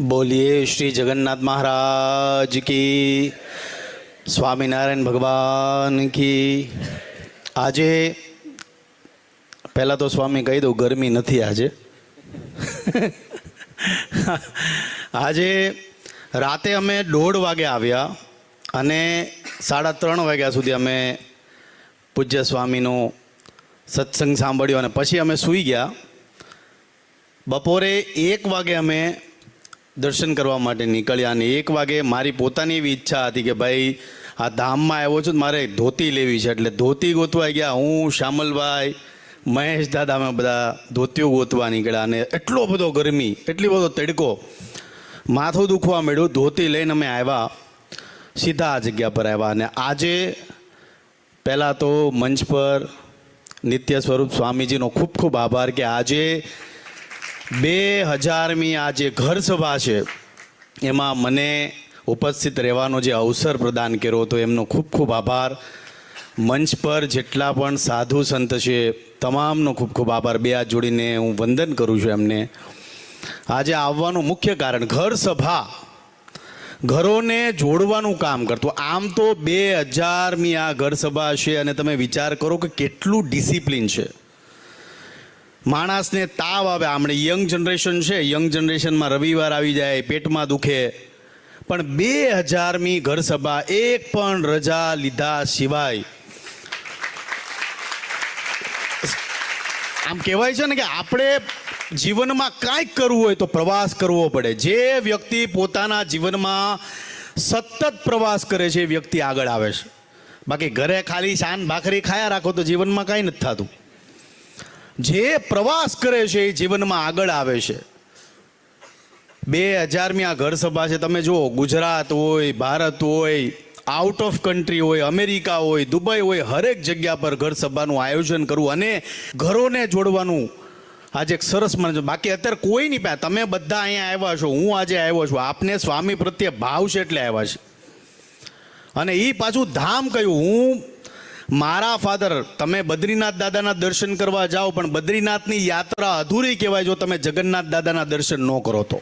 બોલીએ શ્રી જગન્નાથ મહારાજ કી. સ્વામિનારાયણ ભગવાન કી. આજે, પહેલાં તો સ્વામી કહી દઉં, ગરમી નથી આજે. આજે રાતે અમે દોઢ વાગે આવ્યા અને સાડા ત્રણ વાગ્યા સુધી અમે પૂજ્ય સ્વામીનો સત્સંગ સાંભળ્યો અને પછી અમે સૂઈ ગયા. બપોરે એક વાગે અમે દર્શન કરવા માટે નીકળ્યા અને એક વાગે મારી પોતાની એવી ઈચ્છા હતી કે ભાઈ, આ ધામમાં આવ્યો છું મારે ધોતી લેવી છે. એટલે ધોતી ગોતવા ગયા. હું શ્યામલભાઈ મહેશ દાદા અમે બધા ધોતીઓ ગોતવા નીકળ્યા અને એટલો બધો ગરમી, એટલી બધો તડકો માથું દુખવા મળ્યું ધોતી લઈને અમે આવ્યા, સીધા આ જગ્યા પર આવ્યા અને આજે પહેલાં તો મંચ પર નિત્ય સ્વરૂપ સ્વામીજીનો ખૂબ ખૂબ આભાર કે આજે બે હજારમી આ જે ઘર સભા છે, એમાં મને ઉપસ્થિત રહેવાનો જે અવસર પ્રદાન કર્યો હતો, એમનો ખૂબ ખૂબ આભાર. મંચ પર જેટલા પણ સાધુ સંત છે, તમામનો ખૂબ ખૂબ આભાર. બે હાથ જોડીને હું વંદન કરું છું એમને. આજે આવવાનું મુખ્ય કારણ ઘર સભા ઘરોને જોડવાનું કામ કરતું. આમ તો બે હજારમી આ ઘર સભા છે, અને તમે વિચાર કરો કે કેટલું ડિસિપ્લિન છે. માણસને તાવ આવે. આમણે યંગ જનરેશન છે, યંગ જનરેશનમાં રવિવાર આવી જાય, પેટમાં દુખે. પણ બે હજારમી ઘરસભા એક પણ રજા લીધા સિવાય. આમ કહેવાય છે ને કે આપણે જીવનમાં કાંઈક કરવું હોય તો પ્રવાસ કરવો પડે. જે વ્યક્તિ પોતાના જીવનમાં સતત પ્રવાસ કરે છે, એ વ્યક્તિ આગળ આવે છે. બાકી ઘરે ખાલી શાન ભાખરી ખાયા રાખો તો જીવનમાં કાંઈ નથી થતું. જે પ્રવાસ કરે છે એ જીવનમાં આગળ આવે છે. બે હજારમી આ ઘર સભા છે, તમે જુઓ, ગુજરાત હોય, ભારત હોય આઉટ ઓફ કન્ટ્રી હોય, અમેરિકા હોય, દુબઈ હોય, હરેક જગ્યા પર ઘર સભાનું આયોજન કરવું અને ઘરોને જોડવાનું આજે એક સરસ મને બાકી અત્યારે કોઈ નહીં પાસે તમે બધા અહીંયા આવ્યા છો, હું આજે આવ્યો છું. આપને સ્વામી પ્રત્યે ભાવ છે એટલે આવ્યા છે. અને એ પાછું ધામ કહ્યું હું મારા ફાધર, તમે બદ્રીનાથ દાદાના દર્શન કરવા જાઓ, પણ બદ્રીનાથની યાત્રા અધૂરી કહેવાય જો તમે જગન્નાથ દાદાના દર્શન ન કરો તો.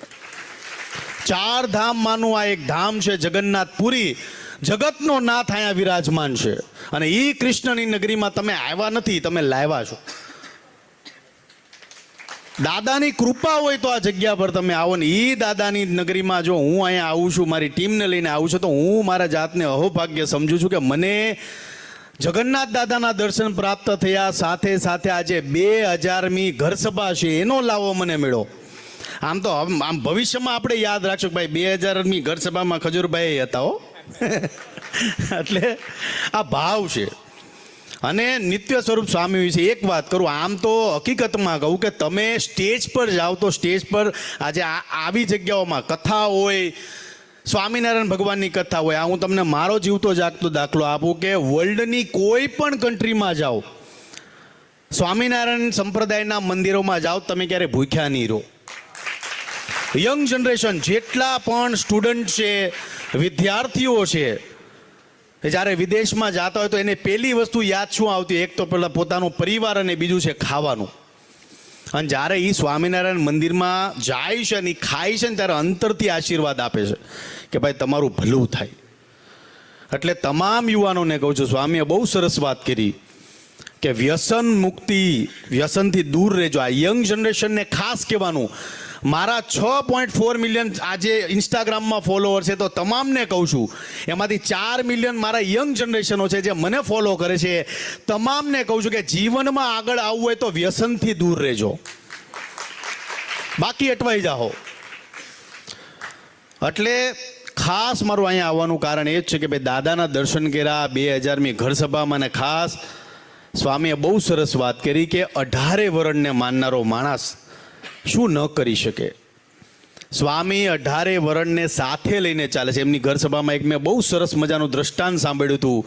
ચાર ધામમાંનું આ એક ધામ છે જગન્નાથપુરી. જગતનો નાથ અહીંયા વિરાજમાન છે. અને એ કૃષ્ણની નગરીમાં તમે આવ્યા નથી, તમે લાવ્યા છો. દાદાની કૃપા હોય તો આ જગ્યા પર તમે આવો ને એ દાદાની નગરીમાં જો હું અહીંયા આવું છું, મારી ટીમને લઈને આવું છું, તો હું મારા જાતને અહોભાગ્ય સમજુ છું કે મને જગન્નાથ દાદાના દર્શન પ્રાપ્ત થયા. સાથે સાથે આજે બે હજારમી ઘરસભા છે, એનો લાવો મને મળ્યો આમ તો આમ ભવિષ્યમાં આપણે યાદ રાખશું ભાઈ બે હજારમી ઘરસભામાં ખજૂરભાઈ હતા હો. એટલે આ ભાવ છે. અને નિત્ય સ્વરૂપ સ્વામી વિશે એક વાત કરું, આમ તો હકીકતમાં કહું કે તમે સ્ટેજ પર જાઓ તો સ્ટેજ પર આજે આવી જગ્યાઓમાં કથા હોય સ્વામિનારાયણ ભગવાનની કથા હોય, આ હું તમને મારો જીવતો જાગતો દાખલો આપું કે વર્લ્ડની કોઈ પણ કન્ટ્રીમાં જાઓ, સ્વામિનારાયણ સંપ્રદાયના મંદિરોમાં જાઓ, તમે ક્યારે ભૂખ્યા નહીં રહો. યંગ જનરેશન જેટલા પણ સ્ટુડન્ટ છે, વિદ્યાર્થીઓ છે જ્યારે વિદેશમાં જતા હોય તો એને પહેલી વસ્તુ યાદ શું આવતી? એક તો પેલા પોતાનો પરિવાર અને બીજું છે ખાવાનું. અને જ્યારે એ સ્વામિનારાયણ મંદિરમાં જાય છે ઈ ખાય છે ને ત્યારે અંતરથી આશીર્વાદ આપે છે કે ભાઈ તમારું ભલું થાય. એટલે તમામ યુવાનોને કહું છું, સ્વામીએ બહુ સરસ વાત કરી કે વ્યસન મુક્તિ વ્યસનથી દૂર રહેજો. આ યંગ જનરેશનને ખાસ કહેવાનું મારા છ પોઈન્ટ ફોર મિલિયન આજે ઇન્સ્ટાગ્રામમાં ફોલોવર છે, તો તમામને કહું છું, એમાંથી ચાર મિલિયન મારા યંગ જનરેશનો છે જે મને ફોલો કરે છે, તમામને કહું છું કે જીવનમાં આગળ આવવું હોય તો વ્યસનથી દૂર રહેજો. બાકી અટવાઈ જાઓ. એટલે ખાસ મારું અહીંયા આવવાનું કારણ એ જ છે કે ભાઈ દાદાના દર્શન કર્યા, બે હજારમી ઘરસભામાં અને ખાસ સ્વામીએ બહુ સરસ વાત કરી કે અઢારે વરણને માનનારો માણસ શું ન કરી શકે? સ્વામી અઢારે વરણને સાથે લઈને ચાલે છે. એમની ઘર સભામાં એક મેં બહુ સરસ મજાનું દ્રષ્ટાંત સાંભળ્યું હતું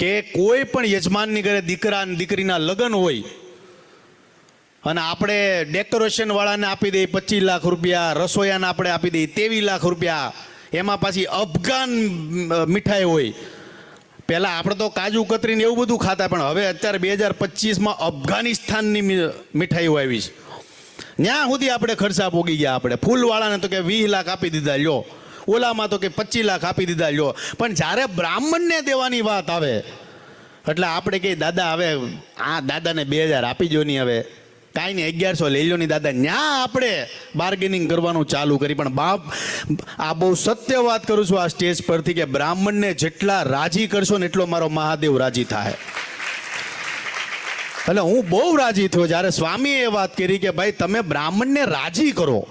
કે કોઈ પણ યજમાનની ઘરે દીકરા દીકરીના લગ્ન હોય અને આપણે ડેકોરેશન વાળાને આપી દઈએ પચીસ લાખ રૂપિયા, રસોયાને આપણે આપી દઈએ ત્રેવીસ લાખ રૂપિયા, એમાં પાછી અફઘાન મીઠાઈ હોય. પહેલાં આપણે તો કાજુ કતરીને એવું બધું ખાતા, પણ હવે અત્યારે બે હજાર પચીસમાં અફઘાનિસ્તાનની મીઠાઈઓ આવી છે. ત્યાં સુધી આપણે ખર્ચા પોગી ગયા આપણે. ફૂલવાળાને તો કે વીસ લાખ આપી દીધા, લ્યો. ઓલામાં તો કે પચીસ લાખ આપી દીધા, લ્યો. પણ જ્યારે બ્રાહ્મણને દેવાની વાત આવે, એટલે આપણે કહીએ દાદા હવે આ દાદાને બે હજાર આપી જો નહીં હવે. કાંઈ નહીં, અગિયારસો લઈ લો નહીં દાદા. ન્યા આપણે બાર્ગેનિંગ કરવાનું ચાલુ કરી, પણ બાપ, આ બહુ સત્ય વાત કરું છું આ સ્ટેજ પરથી કે બ્રાહ્મણને જેટલા રાજી કરશો ને એટલો મારો મહાદેવ રાજી થાય. એટલે હું બહુ રાજી થયો જ્યારે સ્વામીએ વાત કરી કે ભાઈ, તમે બ્રાહ્મણને રાજી કરો.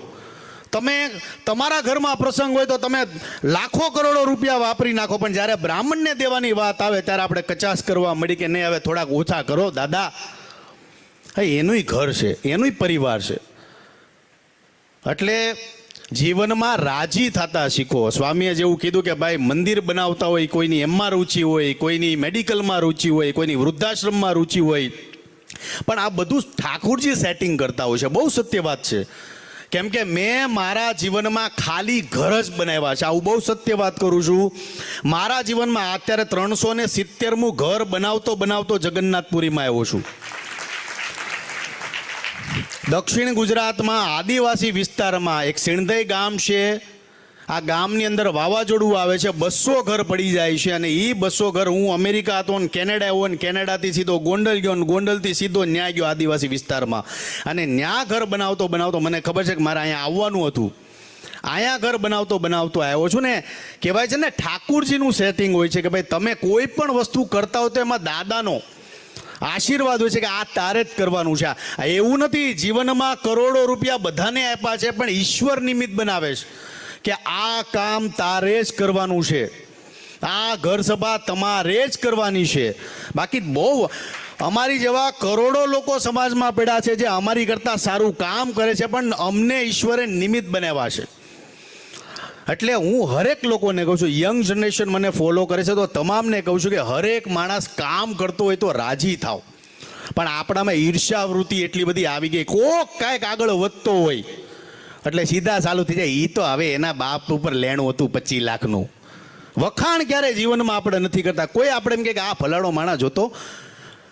તમે તમારા ઘરમાં પ્રસંગ હોય તો તમે લાખો કરોડો રૂપિયા વાપરી નાખો, પણ જ્યારે બ્રાહ્મણને દેવાની વાત આવે ત્યારે આપણે કચાસ કરવા મળી કે નહીં, હવે થોડાક ઓછા કરો, દાદા. હા એનુંય ઘર છે, એનુંય પરિવાર છે. એટલે જીવનમાં રાજી થતા શીખો. સ્વામીએ જેવું કીધું કે ભાઈ, મંદિર બનાવતા હોય, કોઈની એમમાં રુચિ હોય, કોઈની મેડિકલમાં રુચિ હોય, કોઈની વૃદ્ધાશ્રમમાં રુચિ હોય પણ આ બધું ઠાકુરજી સેટિંગ કરતા હોય છે. બહુ સત્ય વાત છે. કેમ કે મેં મારા જીવનમાં ખાલી ઘર જ બનાવ્યા છે. આવું બહુ સત્ય વાત કરું છું. મારા જીવનમાં અત્યારે ત્રણસો ને સિત્તેરમું ઘર બનાવતો બનાવતો જગન્નાથપુરીમાં આવ્યો છું. દક્ષિણ ગુજરાતમાં આદિવાસી વિસ્તારમાં એક સિણધઈ ગામ છે. આ ગામની અંદર વાવાઝોડું આવે છે, બસો ઘર પડી જાય છે અને એ બસો ઘર હું અમેરિકા હતો ને કેનેડા આવ્યો ને કેનેડાથી સીધો ગોંડલ ગયો ને ગોંડલથી સીધો ન્યા ગયો આદિવાસી વિસ્તારમાં. અને ન્યા ઘર બનાવતો બનાવતો મને ખબર છે કે મારે અહીંયા આવવાનું હતું. અહીંયા ઘર બનાવતો બનાવતો આવ્યો છું ને, કહેવાય છે ને, ઠાકુરજીનું સેટિંગ હોય છે કે ભાઈ તમે કોઈ પણ વસ્તુ કરતા હો તો એમાં દાદાનો આશીર્વાદ હોય છે કે આ તારે જ કરવાનું છે. એવું નથી, જીવનમાં કરોડો રૂપિયા બધાને આપ્યા છે, પણ ઈશ્વર નિમિત્ત બનાવે છે. કે આ કામ તારે જ કરવાનું છે. આ ઘર સભા તમારે જ કરવાની છે. બાકી બહુ અમારી જેવા કરોડો લોકો સમાજમાં પડ્યા છે જે અમારી કરતાં સારું કામ કરે છે, પણ અમને ઈશ્વરે નિમિત્ત બનાવ્યા છે. એટલે હું હરેક લોકોને કહું છું, યંગ જનરેશન મને ફોલો કરે છે, તો તમામને કહું છું કે હરેક માણસ કામ કરતો હોય તો રાજી થાવ. પણ આપણામાં ઈર્ષ્યાવૃત્તિ એટલી બધી આવી ગઈ, કોક કાંઈક આગળ વધતો હોય. એટલે સીધા ચાલુ થઈ જાય. એ તો હવે એના બાપ ઉપર લેણું હતું પચીસ લાખનું. વખાણ ક્યારે જીવનમાં આપણે નથી કરતા. કોઈ આપણે એમ કે આ ફલાણો માણસ જોતો,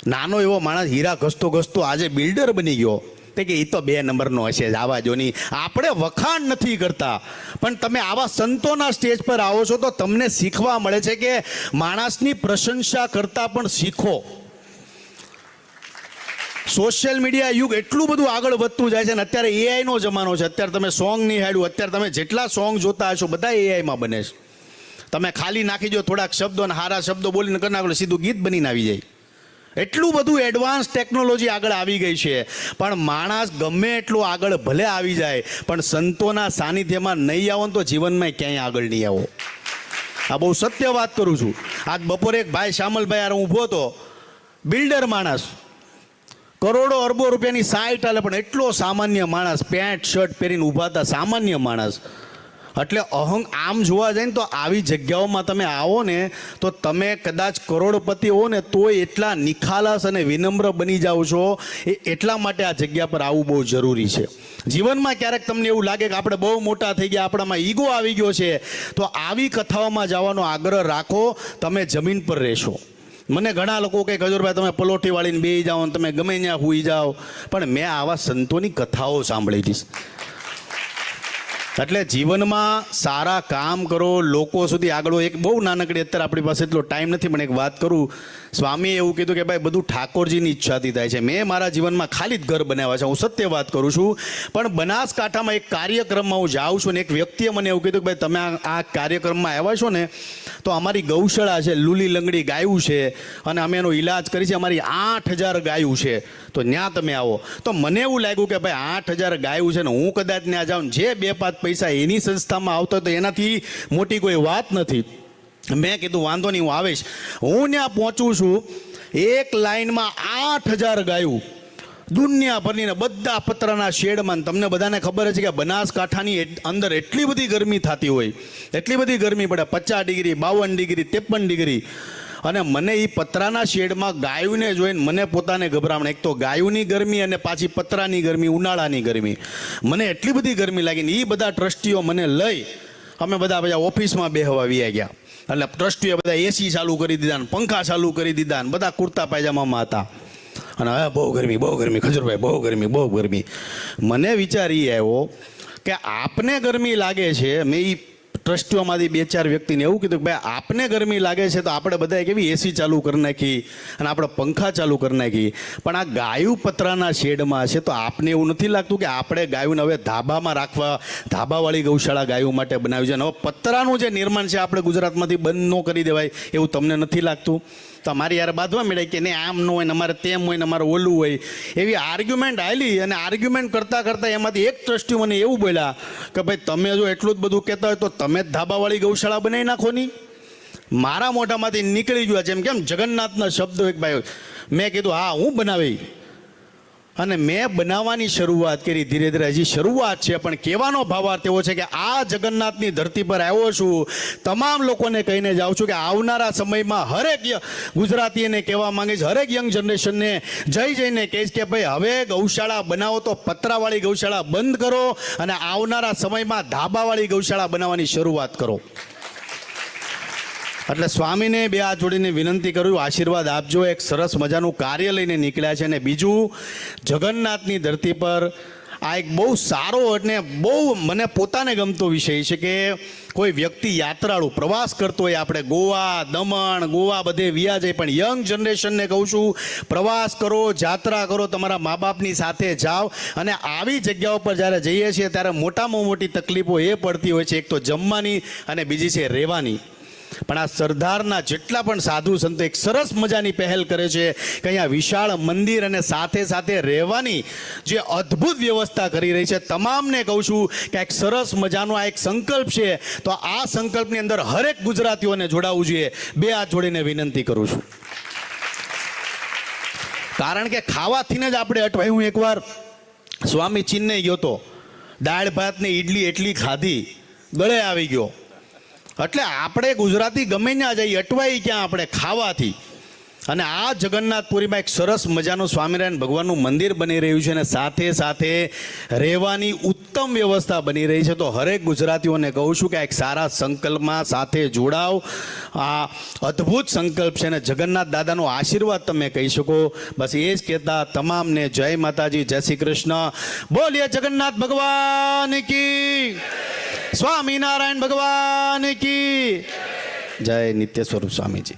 નાનો એવો માણસ હીરા ઘસતો ઘસતો આજે બિલ્ડર બની ગયો. તે કે એ તો બે નંબરનો હશે જ, આવા જો નહીં. આપણે વખાણ નથી કરતા. પણ તમે આવા સંતોના સ્ટેજ પર આવો છો તો તમને શીખવા મળે છે કે માણસની પ્રશંસા કરતાં પણ શીખો. સોશિયલ મીડિયા યુગ એટલું બધું આગળ વધતું જાય છે અને અત્યારે એઆઈનો જમાનો છે. અત્યારે તમે સોંગ નહીં હાડ્યું અત્યારે તમે જેટલા સોંગ જોતા હશો, બધા એઆઈમાં બને છે. તમે ખાલી નાખી દો થોડાક શબ્દો અને સારા શબ્દો બોલીને કરી નાખો સીધું ગીત બનીને આવી જાય. એટલું બધું એડવાન્સ ટેકનોલોજી આગળ આવી ગઈ છે. પણ માણસ ગમે એટલો આગળ ભલે આવી જાય, પણ સંતોના સાનિધ્યમાં નહીં આવો તો જીવનમાં ક્યાંય આગળ નહીં આવો. આ બહુ સત્ય વાત કરું છું. આજ બપોરે એક ભાઈ શ્યામલભાઈ યાર ઊભો હતો. બિલ્ડર માણસ. કરોડો અરબો રૂપિયાની સાઇટ હાલે પણ એટલો સામાન્ય માણસ, પેન્ટ, શર્ટ પહેરીને ઊભા હતા, સામાન્ય માણસ. એટલે અહંગ આમ જોવા જાય ને તો આવી જગ્યાઓમાં તમે આવો ને, તો તમે કદાચ કરોડપતિ હો ને તોય એટલા નિખાલસ અને વિનમ્ર બની જાઓ છો. એ એટલા માટે આ જગ્યા પર આવવું બહુ જરૂરી છે. જીવનમાં ક્યારેક તમને એવું લાગે કે આપણે બહુ મોટા થઈ ગયા, આપણામાં ઈગો આવી ગયો છે. તો આવી કથાઓમાં જવાનો આગ્રહ રાખો, તમે જમીન પર રહેશો. મને ઘણા લોકો કહે ગજોરભાઈ તમે પલોઠી વાળીને બે જાઓ તમે ગમે ત્યાં હુઈ જાઓ. પણ મેં આવા સંતોની કથાઓ સાંભળી હતી એટલે જીવનમાં સારા કામ કરો, લોકો સુધી આગળ એક બહુ નાનકડી, અત્યારે આપણી પાસે એટલો ટાઈમ નથી, પણ એક વાત કરું. સ્વામીએ એવું કીધું કે ભાઈ, બધું ઠાકોરજીની ઈચ્છાથી થાય છે. મેં મારા જીવનમાં ખાલી જ ઘર બનાવ્યા છે. હું સત્ય વાત કરું છું. પણ બનાસકાંઠામાં એક કાર્યક્રમમાં હું જાઉં છું ને એક વ્યક્તિએ મને એવું કીધું કે ભાઈ, તમે આ કાર્યક્રમમાં આવ્યા છો ને, તો અમારી ગૌશાળા છે, લૂલી લંગડી ગાયું છે અને અમે એનો ઈલાજ કરી છે. અમારી આઠ હજાર ગાયું છે. તો ત્યાં તમે આવો. તો મને એવું લાગ્યું કે ભાઈ, આઠ હજાર ગાયું છે ને, હું કદાચ ત્યાં જાઉં. જે બે પાંચ પૈસા એની સંસ્થામાં આવતો તો એનાથી મોટી કોઈ વાત નથી. મેં કીધું, વાંધો નહીં, હું આવીશ. હું ત્યાં પહોંચું છું, એક લાઈનમાં આઠ હજાર ગાયું. દુનિયાભરની બધા પતરાના શેડમાં તમને બધાને ખબર છે કે બનાસકાંઠાની અંદર એટલી બધી ગરમી થતી હોય, એટલી બધી ગરમી પડે, પચાસ ડિગ્રી, બાવન ડિગ્રી, ત્રેપન ડિગ્રી. અને મને એ પતરાના શેડમાં ગાયુંને જોઈને મને પોતાને ગભરામણ. એક તો ગાયુંની ગરમી અને પાછી પતરાની ગરમી, ઉનાળાની ગરમી. મને એટલી બધી ગરમી લાગી ને એ બધા ટ્રસ્ટીઓ મને લઈ અમે બધા બધા ઓફિસમાં બેહવા આવી ગયા. એટલે ટ્રસ્ટીઓ બધા એસી ચાલુ કરી દીધા ને પંખા ચાલુ કરી દીધા ને બધા કુર્તા પાયજામામાં હતા. અને હવે બહુ ગરમી બહુ ગરમી. ખજૂરભાઈ, બહુ ગરમી બહુ ગરમી. મને વિચાર એ આવ્યો કે આપને ગરમી લાગે છે, મેં એ ટ્રસ્ટીઓમાંથી બે ચાર વ્યક્તિને એવું કીધું કે ભાઈ, આપને ગરમી લાગે છે તો આપણે બધાએ કેવી એસી ચાલુ કરી નાખી અને આપણે પંખા ચાલુ કરી નાખી. પણ આ ગાયું પતરાના શેડમાં છે તો આપને એવું નથી લાગતું કે આપણે ગાયોને હવે ધાબામાં રાખવા, ધાબાવાળી ગૌશાળા ગાયો માટે બનાવ્યું છે? અને હવે પતરાનું જે નિર્માણ છે, આપણે ગુજરાતમાંથી બંધ ન કરી દેવાય એવું તમને નથી લાગતું? તો મારી યાર બાંધવા મળે કે ને આમ ન હોય અમારે તેમ હોય અમારે ઓલું હોય. એવી આર્ગ્યુમેન્ટ આવેલી અને આર્ગ્યુમેન્ટ કરતાં કરતાં એમાંથી એક ટ્રસ્ટી મને એવું બોલ્યા કે ભાઈ, તમે જો એટલું જ બધું કહેતા હોય તો તમે જ ધાબાવાળી ગૌશાળા બનાવી નાખો ની. મારા મોઢામાંથી નીકળી ગયા જેમ કેમ જગન્નાથના શબ્દો એક ભાઈ મેં કીધું, હા, હું બનાવી. અને મેં બનાવવાની શરૂઆત કરી, ધીરે ધીરે હજી શરૂઆત છે, પણ કહેવાનો ભાવાર્થ એવો છે કે આ જગન્નાથની ધરતી પર આવ્યો છું. તમામ લોકોને કહીને જાઉં છું કે આવનારા સમયમાં હરેક ગુજરાતીને કહેવા માંગીશ, હરેક યંગ જનરેશનને જઈ જઈને કહીશ કે ભાઈ, હવે ગૌશાળા બનાવો તો પતરાવાળી ગૌશાળા બંધ કરો અને આવનારા સમયમાં ધાબાવાળી ગૌશાળા બનાવવાની શરૂઆત કરો. એટલે સ્વામીને બે હાથ જોડીને વિનંતી કરું, આશીર્વાદ આપજો, એક સરસ મજાનું કાર્ય લઈને નીકળ્યા છે અને બીજું, જગન્નાથની ધરતી પર આ એક બહુ સારો અને બહુ મને પોતાને ગમતો વિષય છે કે કોઈ વ્યક્તિ યાત્રાળુ પ્રવાસ કરતો હોય, આપણે ગોવા, દમણ, ગોવા બધે વ્યા જાય, પણ યંગ જનરેશનને કહું છું, પ્રવાસ કરો, જાત્રા કરો, તમારા મા બાપની સાથે જાઓ અને આવી જગ્યાઓ પર જ્યારે જઈએ છીએ, ત્યારે મોટામાં મોટી તકલીફો એ પડતી હોય છે, એક તો જમવાની અને બીજી છે રહેવાની. પણ આ સરદારના જેટલા પણ સાધુ સંતો એક સરસ મજાની પહેલ કરે છે કે અહીંયા વિશાળ મંદિર અને સાથે સાથે રહેવાની જે અદ્ભુત વ્યવસ્થા કરી રહી છે. તમામને કહું છું કે એક સરસ મજાનો આ એક સંકલ્પ છે. તો આ સંકલ્પની અંદર હરેક ગુજરાતીઓને જોડાવવું જોઈએ. બે હાથ જોડીને વિનંતી કરું છું. કારણ કે ખાવાથીને જ આપણે અટવાય હું એકવાર. સ્વામી ચીનને ગયો તો. દાળ ભાત ને ઈડલી એટલી ખાધી. ગળે આવી ગયો. એટલે આપણે ગુજરાતી ગમે ત્યાં જઈએ, અટવાઈ ક્યાં આપણે ખાવાથી? અને આ જગન્નાથપુરીમાં એક સરસ મજાનું સ્વામિનારાયણ ભગવાનનું મંદિર બની રહ્યું છે અને સાથે સાથે રહેવાની ઉત્તમ વ્યવસ્થા બની રહી છે. તો હરેક ગુજરાતીઓને કહું છું કે આ એક સારા સંકલ્પમાં સાથે જોડાવ. આ અદ્ભુત સંકલ્પ છે અને જગન્નાથ દાદાનો આશીર્વાદ તમે કહી શકો. બસ એ જ કહેતા તમામને જય માતાજી, જય શ્રી કૃષ્ણ. બોલીએ જગન્નાથ ભગવાન કી. સ્વામિનારાયણ ભગવાન કી. જય નિત્ય સ્વરૂપ સ્વામીજી.